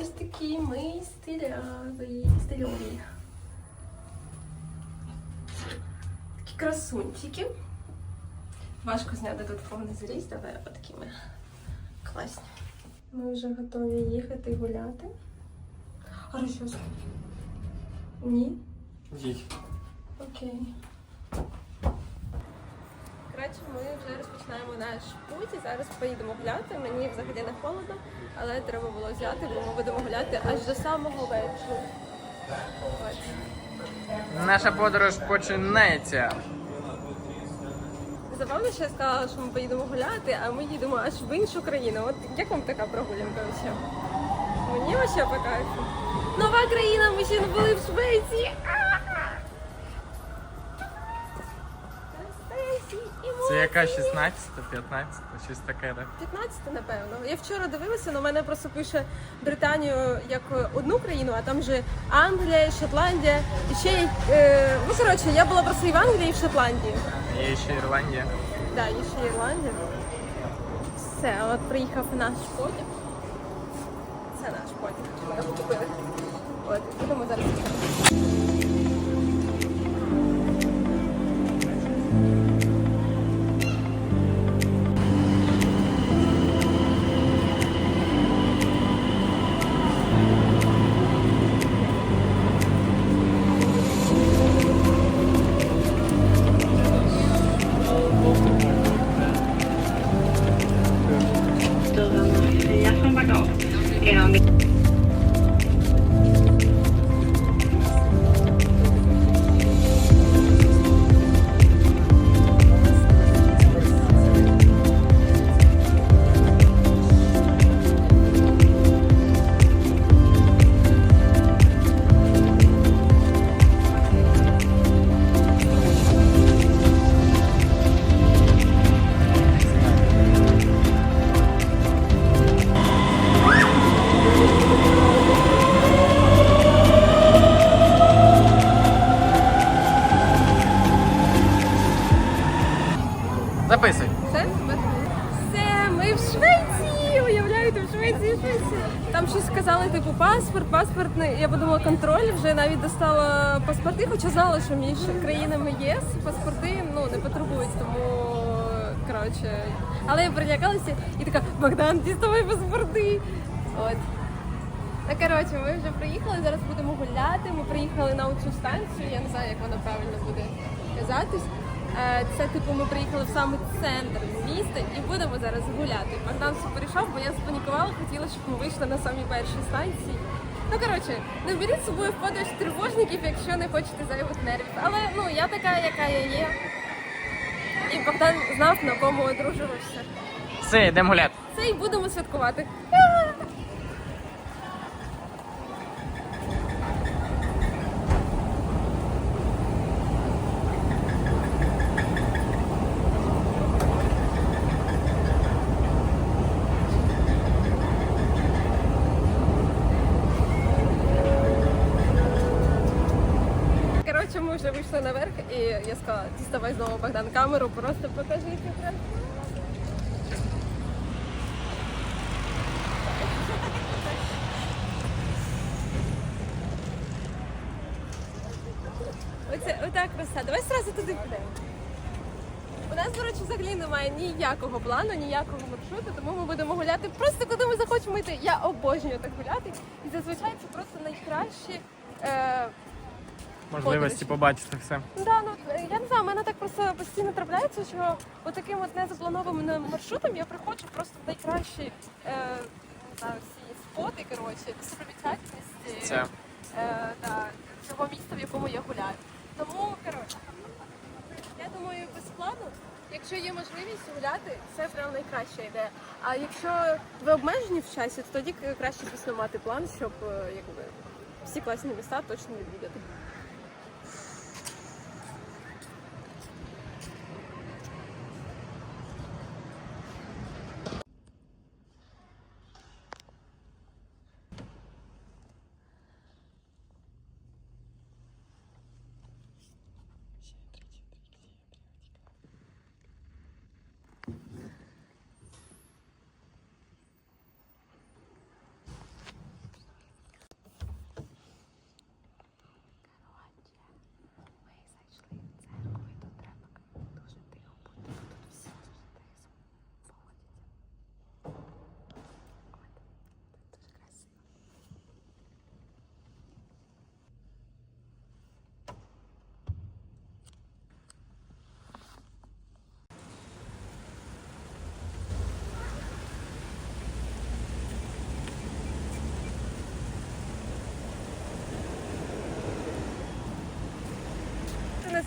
Ось такі ми стиляві, стильові. Такі красунчики. Важко зняти тут повний зріст, але отакі ми класні. Ми вже готові їхати гуляти. А розчоску? Ні? Їдь. Окей. Коротше, ми вже розпочинаємо наш путь і зараз поїдемо гуляти. Мені взагалі не холодно, але треба було взяти, бо ми будемо гуляти аж до самого вечора. От. Наша подорож починається. Забавно, що я сказала, що ми поїдемо гуляти, а ми їдемо аж в іншу країну. От як вам така прогулянка взагалі? Мені вообще по кайфу. Нова країна, ми ще не були в Швеції. Яка 16, 15, щось таке, так? 15, напевно. Я вчора дивилася, але в мене просто пише Британію як одну країну, а там же Англія, Шотландія. І ще є, е, ну коротше, я була просто і в Англії, і в Шотландії. Є ще Ірландія. Да, є ще Ірландія. Все, от приїхав наш потяг. Це наш потяг. От, будемо зараз. Що між країнами ЄС паспорти ну, не потребують, тому коротше. Але я перелякалася і така, Богдан, діставай паспорти. От. Ну, коротше, ми вже приїхали, зараз будемо гуляти. Ми приїхали на цю станцію, я не знаю, як вона правильно буде казатись. Е, Це типу ми приїхали в саме центр міста і будемо зараз гуляти. Богдан все перейшов, бо я спанікувала, хотіла, щоб ми вийшли на самій першій станції. Ну коротше, не беріть з собою в подорож тривожників, якщо не хочете зайвих нервів. Але ну я така, яка я є. І Богдан знав, на кому одружувався. Все, йдемо гуляти. Це і будемо святкувати. Коротше, ми вже вийшли наверх, і я сказала, діставай знову Богдан камеру, просто покажи як Оце отак краса. Давай зразу туди підемо. У нас, до речі, взагалі немає ніякого плану, ніякого маршруту, тому ми будемо гуляти просто куди ми захочемо йти. Я обожнюю так гуляти. І зазвичай це просто найкращі. Е, Можливості Подорож. побачити все. Да, ну я не знаю, у мене так просто постійно трапляється, що отаким от незапланованим маршрутом я приходжу просто в найкращі е, не знаю, всі споти, коротше, достопримічательності Це. е, да, цього міста, в якому я гуляю. Тому, коротше, я думаю, без плану, якщо є можливість гуляти, це прям найкраща ідея. А якщо ви обмежені в часі, то тоді краще дійсно мати план, щоб е, якби всі класні міста точно відвідати.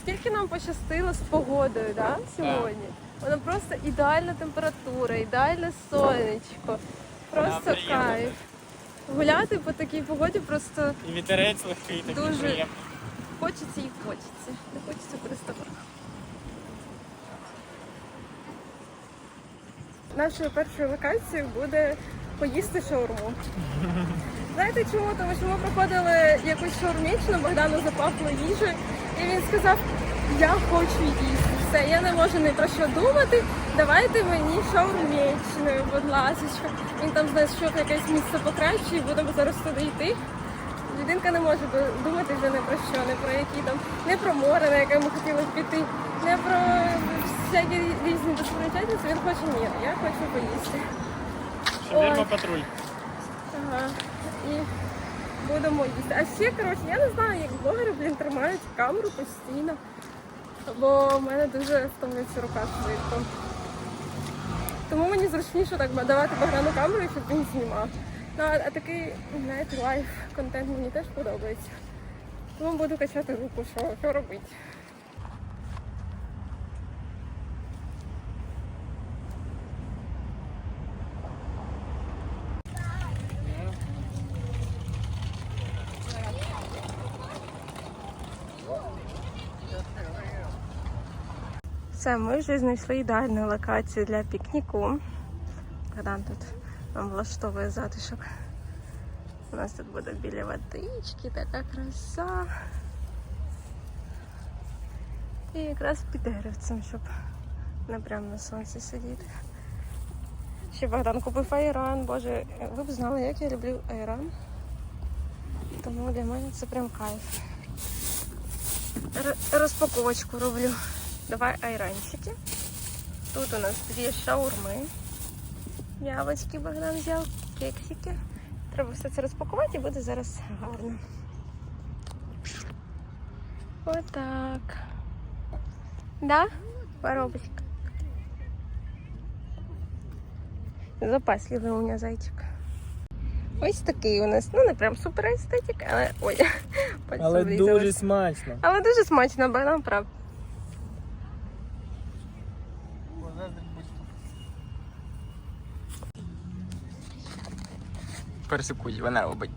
Наскільки нам пощастило з погодою, да, сьогодні. Вона просто ідеальна температура, ідеальне сонечко. Просто Да, кайф. Гуляти по такій погоді просто І вітерець легкий, такий Дуже. приємний. хочеться і хочеться. Не хочеться переставати. Нашою першою локацією буде поїсти шаурму. Знаєте чому? Тому що ми проходили якусь шаурмічну, Богдану запахло їжею, і він сказав: Я хочу їсти. Все, я не можу ні про що думати. Давайте мені шаурмічною, будь ласка. Він там знайшов якесь місце покраще і будемо зараз туди йти. Людинка не може думати вже не про що, не про які там, не про море, на яке ми хотіли піти, не про всякі різні достопримічательності. Він хоче мір. Я хочу поїсти. Шаверма Ой. патруль. Ага. І будемо їсти. А ще, коротше, я не знаю, як блогери, блін, тримають камеру постійно. Бо в мене дуже втомлюється рука швидко. Тому мені зручніше так давати Богдану камеру, щоб він знімав. Ну, а такий, знаєте, лайф контент мені теж подобається. Тому буду качати руку, що, що робити. Все, ми вже знайшли ідеальну локацію для пікніку. Богдан тут нам влаштовує затишок. У нас тут буде біля водички, така краса. І якраз під деревцем, щоб не прямо на сонці сидіти. Ще Богдан купив айран. Боже, ви б знали, як я люблю айран. Тому для мене це прям кайф. Розпаковочку роблю. Давай айранчики. Тут у нас дві шаурми. Яблочки Богдан взяв, кексики. Треба все це розпакувати і буде зараз гарно. Отак. Да? Коробочка. Запасливий у мене зайчик. Ось такий у нас. Ну, не прям супер естетик, але ой. Але дуже смачно. Але дуже смачно, Богдан прав. Персикуй, вона робить.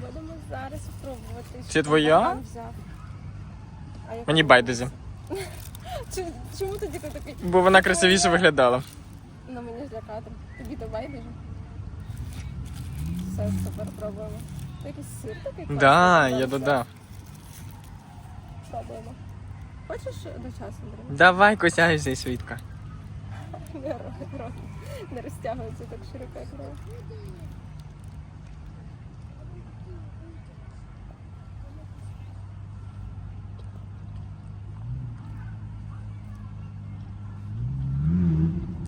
Будемо зараз спробувати. Це твоя? Взяв. Мені. Чи- Чому тоді ти такий? Бо вона красивіше виглядала. Ну мені ж для кадру. Тобі то байдуже. Все, супер, пробуємо. Це якийсь сир такий? класний, Да, я додав. Пробуємо. Хочеш до часу, Андрій? Давай косяйся швидко. Не. Не розтягується так широко, як рот.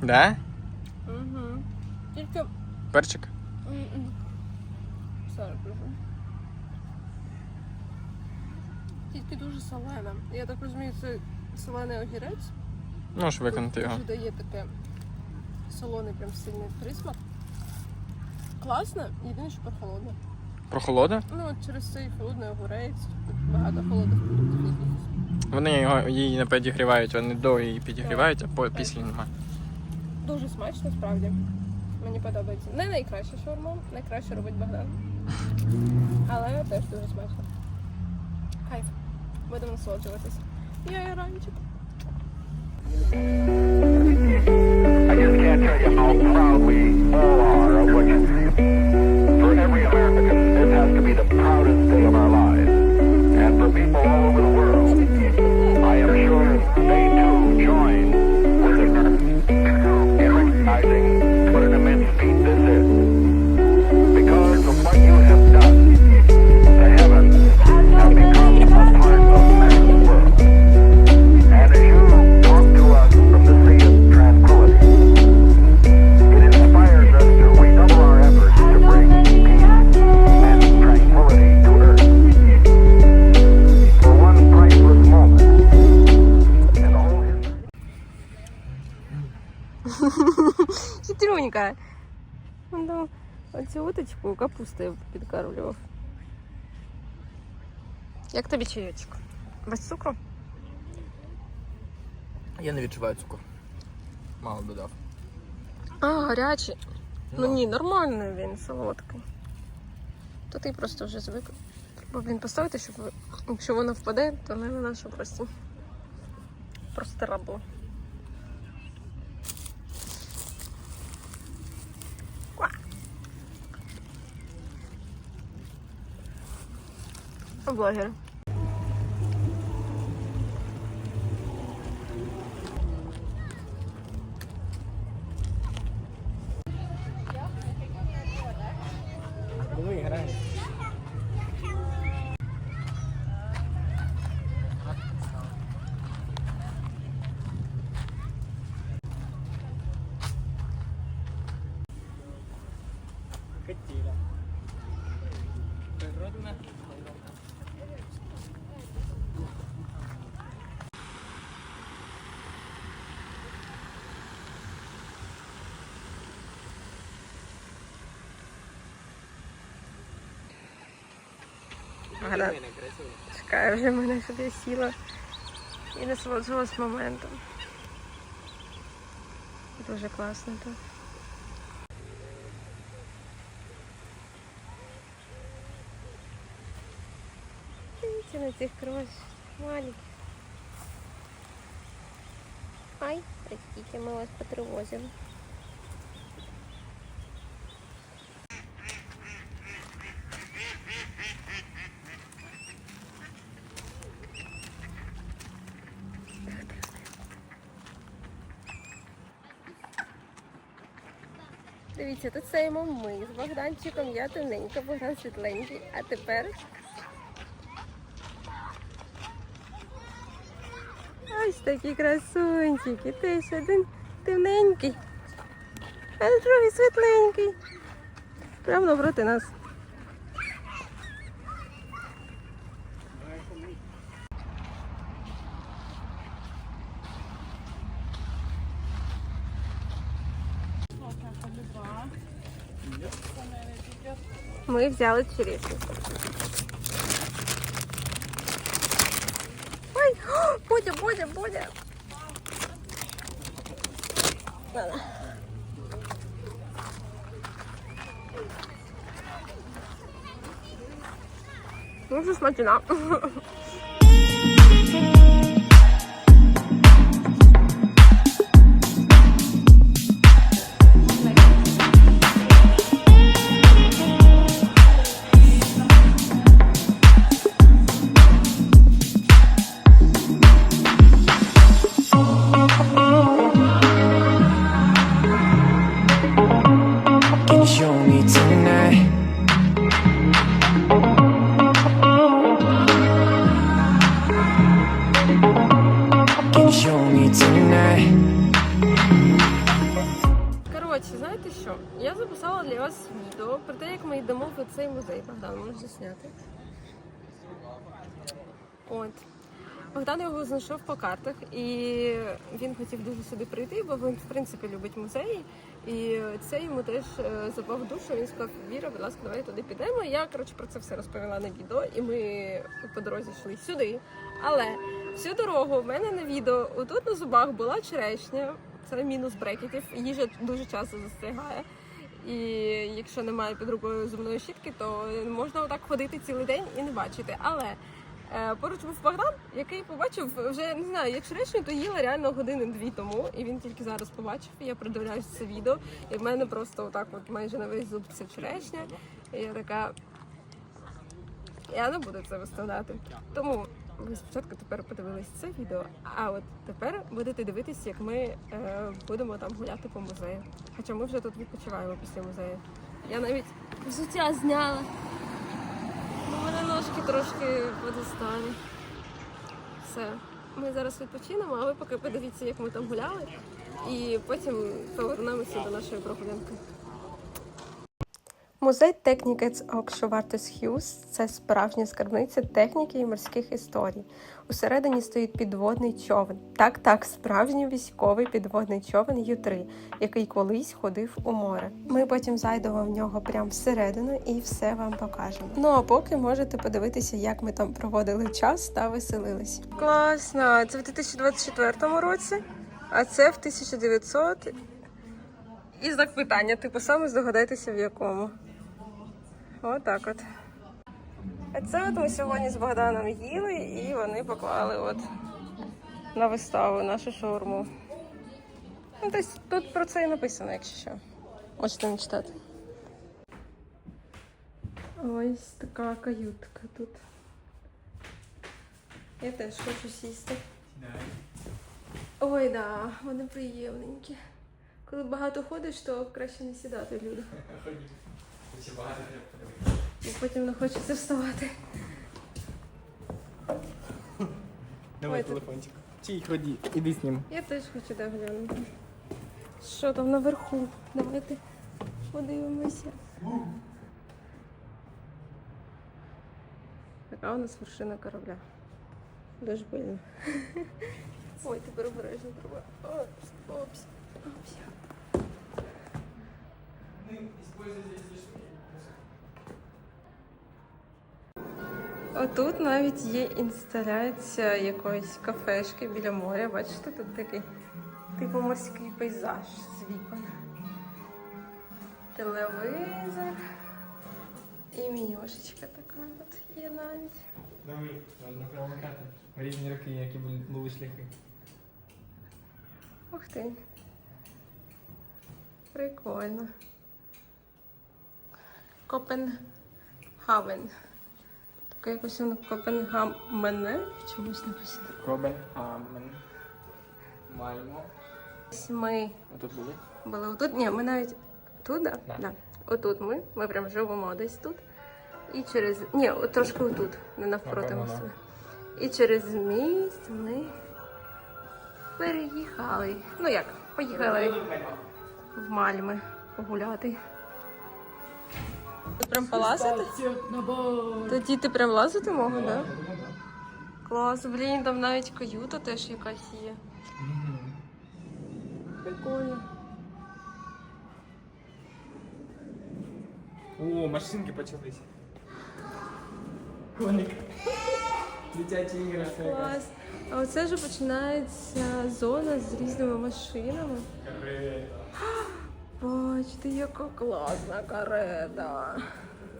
Да? Угу. Тільки Перчик? Сорок дуже. Тільки дуже солене. Я так розумію, це солений огірець. Можеш виконати його. Дуже дає таке солоний, прям сильний присмак. Класно, єдине, що прохолодно. Прохолода? Ну, от через цей холодний огурець, багато холодних продуктів. Вони його, її не підігрівають, вони до її підігрівають, а по- після немає. Дуже смачно, справді. Мені подобається. Не найкраще шаурма, найкраще робить Богдан. Але теж дуже смачно. Кайф. Будемо насолоджуватись. Я ранчик. I just can't tell you how proud we all are Капустою підкармлював. Як тобі чаєчок? Без цукру? Я не відчуваю цукор. Мало додав. А, гарячий. Ну Ну. ні, нормальний він, солодкий. То ти просто вже звик. Треба він поставити, щоб якщо воно впаде, то не на нашу просто. Просто рабло. Блогер. Ага. Чекаю, вже мене сюди сіла і насолоджувалась моментом. Дуже класно тут. Видите на цих кровь маленьких. Ай, простите, мы вас потревозим. Дивіться, тут стоїмо ми з Богданчиком, я тоненька, Богдан світленький, а тепер. Ось такі красунчики. Ти ще один темненький, а другий світленький. Прямо навпроти нас. Ми взяли черешню. Ой, о, Бодя, Бодя, Бодя. Ладно. Дуже смачна. і він хотів дуже сюди прийти, бо він в принципі любить музеї. І це йому теж е, запав душу. Він сказав, Віра, будь ласка, давай туди підемо. Я коротше про це все розповіла на відео, і ми по дорозі йшли сюди. Але всю дорогу в мене на відео отут на зубах була черешня. Це мінус брекетів. Їжа дуже часто застрягає. І якщо немає під рукою зубної щітки, то можна отак ходити цілий день і не бачити. Але поруч був Богдан, який побачив вже не знаю, як черешню, то їла реально години-дві тому, і він тільки зараз побачив. І я придивляюся це відео, і в мене просто отак, от майже на весь зуб це черешня. І я така. Я не буду це виставляти. Тому ви спочатку тепер подивились це відео, а от тепер будете дивитися, як ми е, будемо там гуляти по музею. Хоча ми вже тут відпочиваємо після музею. Я навіть взуття зняла. У мене ножки трошки подостали. Все. Ми зараз відпочинемо, а ви поки подивіться, як ми там гуляли, і потім повернемося до нашої прогулянки. Музей Technicates Oxshovartes Hughes – це справжня скарбниця техніки і морських історій. Усередині стоїть підводний човен. Так, так, справжній військовий підводний човен Ю-3, який колись ходив у море. Ми потім зайдемо в нього прямо всередину і все вам покажемо. Ну а поки можете подивитися, як ми там проводили час та веселились. Класно! Це в 2024 році, а це в 1900 і знак питання, типу саме здогадайтеся в якому. Отак от. А це от ми сьогодні з Богданом їли і вони поклали от на виставу нашу шаурму. Ну, десь тут про це і написано, якщо що. Можете не читати. Ось така каютка тут. Я теж хочу сісти. Ой, да, вони приємненькі. Коли багато ходиш, то краще не сідати люди. Бо потім не хочеться вставати. Давай Ой, тут- телефончик. Чий ході, іди з ним. Я теж хочу да глянути. Що там наверху? Давайте подивимося. Така у нас вершина корабля. Дуже пильно. Ой, тепер обережно треба. Опс, опс, опс. Отут навіть є інсталяція якоїсь кафешки біля моря. Бачите, тут такий типу морський пейзаж з вікон. Телевізор і менюшечка така от є навіть. Давай, можна промикати. Різні роки, які були, шляхи. Ух ти. Прикольно. Копенхавен. Таке якось воно Копенгамене чомусь написано. Кобенхамен. Мальмо. Ось Ми Отут були? були отут. Ні, ми навіть тут, да? Да. Да. Отут ми. Ми прям живемо десь тут. І через. Ні, от трошки отут, не навпроти Напевно, мосту. І через міст ми переїхали. Ну як, поїхали в Мальми погуляти. Тут прям полазити? Тут діти прям лазити можуть, так? Да? Клас, блін, там навіть каюта теж якась є. Прикольно. О, машинки почалися. Коник. Дитячі іграшки. Клас. А оце вже починається зона з різними машинами. Бачите, яка класна карета.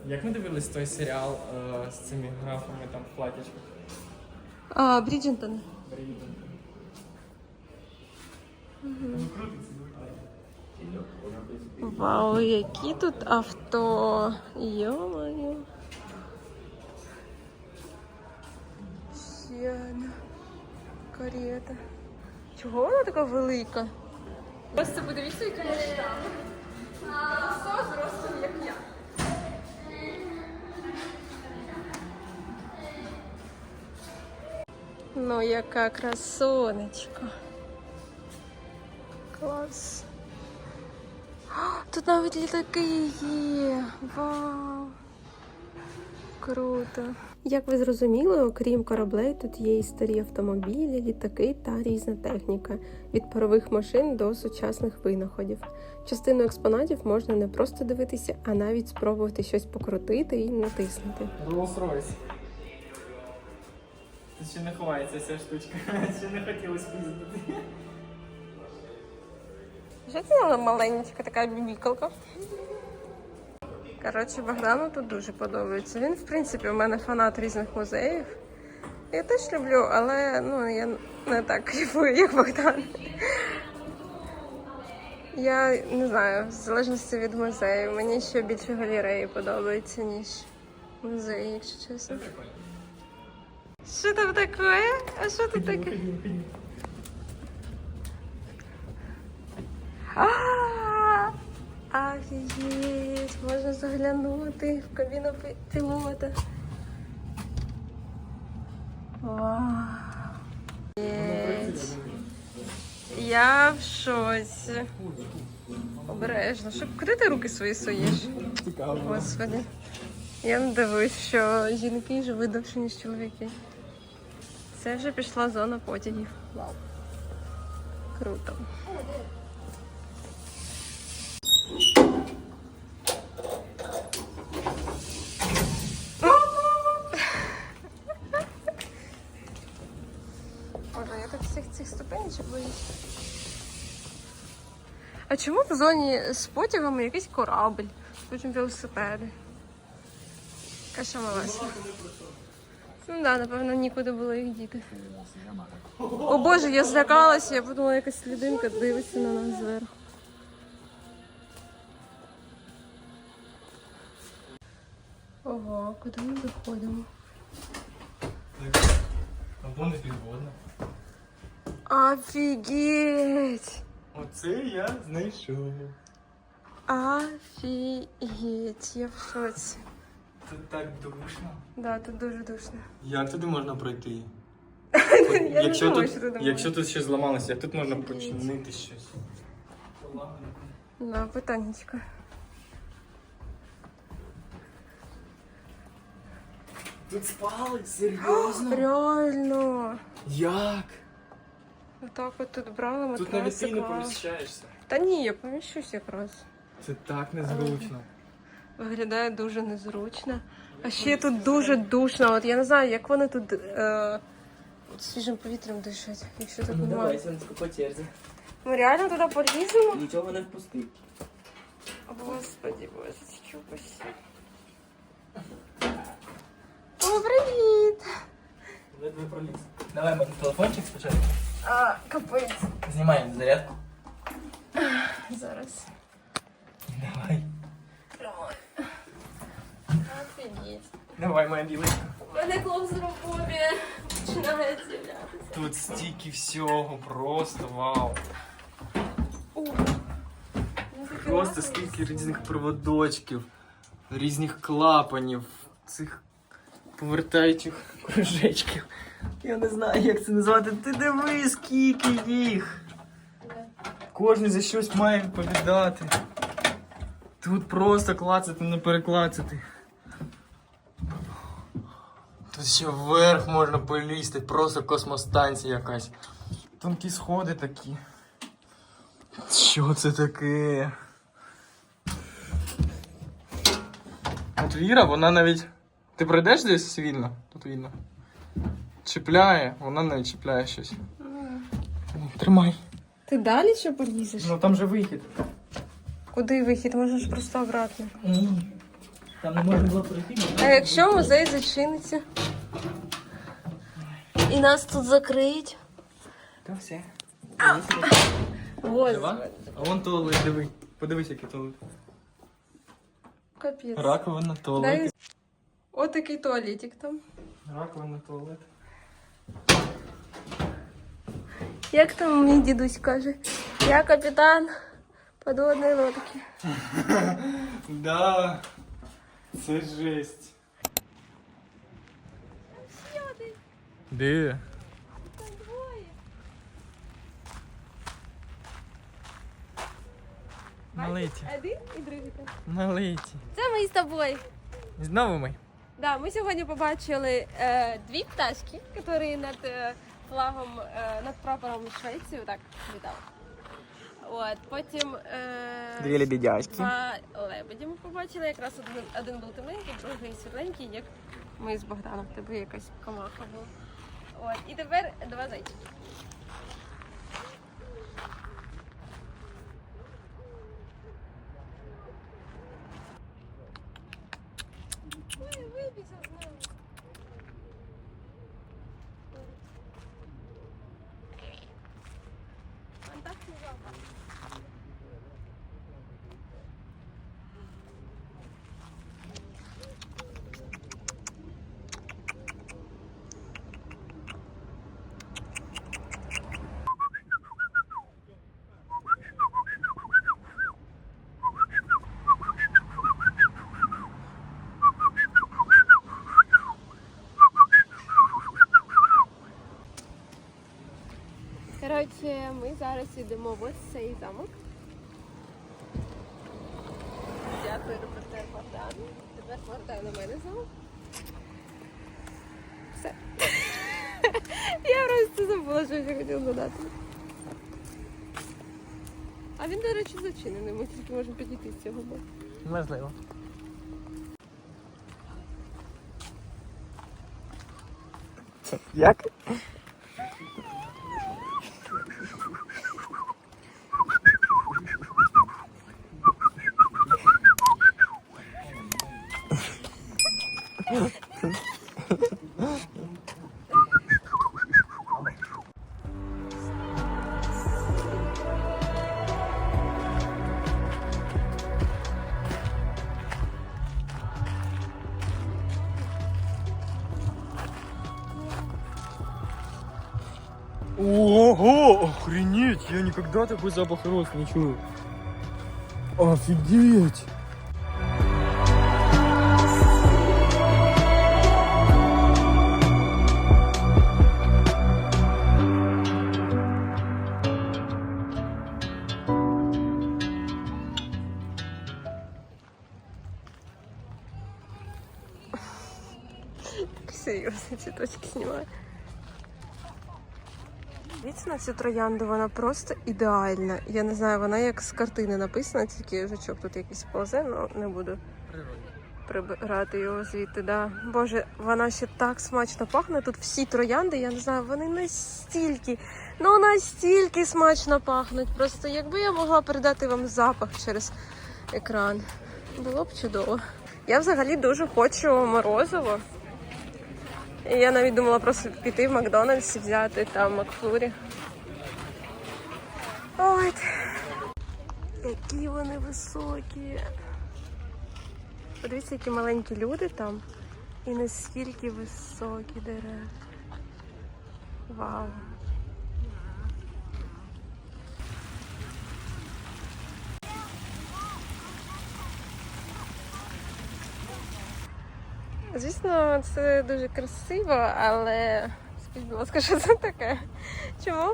Як ми дивились той серіал е, з цими графами там в платячках? А, Бріджентон. Вау, які тут авто. Йо-моє. Ще одна карета. Чого вона така велика? Просто подивіться, які масштаби. Все зрослим, як я. Ну, яка красонечка. Клас. О, Тут навіть літаки є. Вау. Круто. Як ви зрозуміли, окрім кораблей, тут є і старі автомобілі, літаки та різна техніка від парових машин до сучасних винаходів. Частину експонатів можна не просто дивитися, а навіть спробувати щось покрутити і натиснути. Rolls-Royce. Тут ще не ховається ця штучка. Ще не хотілося їздити. Що це маленька така бібікалка? Коротше, Богдану тут дуже подобається. Він, в принципі, у мене фанат різних музеїв. Я теж люблю, але ну, я не так кайфую, як Богдан. Я не знаю, в залежності від музею. Мені ще більше галереї подобається, ніж музеї, якщо чесно. Що там таке? А що тут таке? А, Офігеть, можна заглянути в кабіну пі- пілота. Вау. Я в шоці. Обережно. Щоб... Куди ти руки свої суєш? Господи. Я не дивлюсь, що жінки живуть довше, ніж чоловіки. Це вже пішла зона потягів. Вау. Круто. Чому в зоні з потягами якийсь корабль, потім велосипеди? Каша малася. Ну так, да, напевно, нікуди було їх діти. О Боже, я злякалася, я подумала, якась людинка дивиться на нас зверху. Ого, куди ми виходимо? Або не підводно. Офігеть! Оце я знайшов. Офігеть, я в шоці. Тут так душно. Да, тут дуже душно. Як туди можна пройти? Я якщо, не думаю, тут, що туди якщо тут щось зламалося, як тут можна починити щось? Да, питаннячко. Тут спали? Серйозно? Реально. Як? Отак от тут брала Тут навіть ти не клала. поміщаєшся. Та ні, я поміщусь якраз. Це так незручно. Виглядає дуже незручно. А ще тут дуже душно. От я не знаю, як вони тут е, свіжим повітрям дишать, якщо тут немає. Сонечко, по черзі. Ми реально туди поліземо? Нічого не впусти. Господи, боже, упаси. О, привіт! Ледве проліз. Давай мені телефончик спочатку. А, капець. Знімаємо зарядку. Зараз. Давай. Офігеть. Давай, моя білочка. У мене клаустрофобія починає з'являтися. Тут стільки всього, просто вау. Просто скільки різних проводочків, різних клапанів, цих повертаючих кружечків. Я не знаю, як це назвати. Ти диви, скільки їх. Кожен за щось має відповідати. Тут просто клацати, не переклацати. Тут ще вверх можна полізти, просто космостанція якась. Тонкі сходи такі. Що це таке? От Віра, вона навіть. Ти пройдеш десь вільно? Тут вільно. Чіпляє, вона навіть чіпляє щось. Тримай. Ти далі ще полізеш? Ну там же вихід. Куди вихід? Можна ж просто обратно. Там не можна було пройти. А якщо музей зачиниться? І нас тут закриють? Та все. Ось. А вон туалет, диви. Подивись, який туалет. Капець. Раковина, Дай... Отакий туалетик там. Раковина, туалет. Як там мій дідусь каже? Я капітан подводної лодки. Да. Це жесть. Де? Налиті. Один і другий. Налиті. Це ми з тобою. Знову ми. Да, ми сьогодні побачили е, дві пташки, які над е, флагом, е, над прапором Швеції так літали. От, потім е, Дві лебедячки. два лебеді ми побачили. Якраз один, один був темненький, другий світленький, як ми з Богданом. В тебе якась комаха була. От, і тепер два зайчики. Ми зараз йдемо в ось цей замок. Дякую, репортер Богдан. Тепер повертаю на мене знову. Все. Я просто забула, що я хотіла додати. А він, до речі, зачинений. Ми тільки можемо підійти з цього боку. Можливо. Як? Охренеть, я никогда такой запах роз не чую. Офигеть. Серйозно, цвіточки знімаю. Дивіться на цю троянду, вона просто ідеальна. Я не знаю, вона як з картини написана, тільки жучок тут якийсь ползе, ну не буду прибирати його звідти. Да. Боже, вона ще так смачно пахне. Тут всі троянди, я не знаю, вони настільки, ну настільки смачно пахнуть. Просто якби я могла передати вам запах через екран, було б чудово. Я взагалі дуже хочу морозиво. І я навіть думала просто піти в Макдональдс і взяти там Макфлурі. От. які вони високі. Подивіться, які маленькі люди там. І наскільки високі дерева. Вау. Звісно, це дуже красиво, але скажіть, будь ласка, що це таке? Чому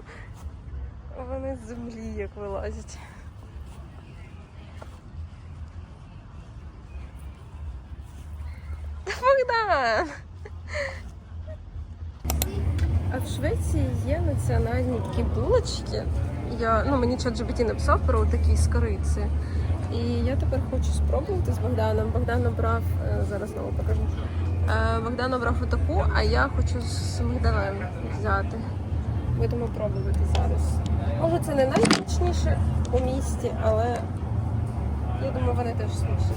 вони з землі як вилазять? А в Швеції є національні такі булочки. Я, ну, мені чат GPT написав про такі з кориці. Я тепер хочу спробувати з Богданом. Богдан обрав, е, зараз знову покажу. Е, Богдан обрав отаку, а я хочу з мигдалем взяти. Будемо пробувати зараз. Може, це не найсмачніше у місті, але я думаю, вони теж смачні.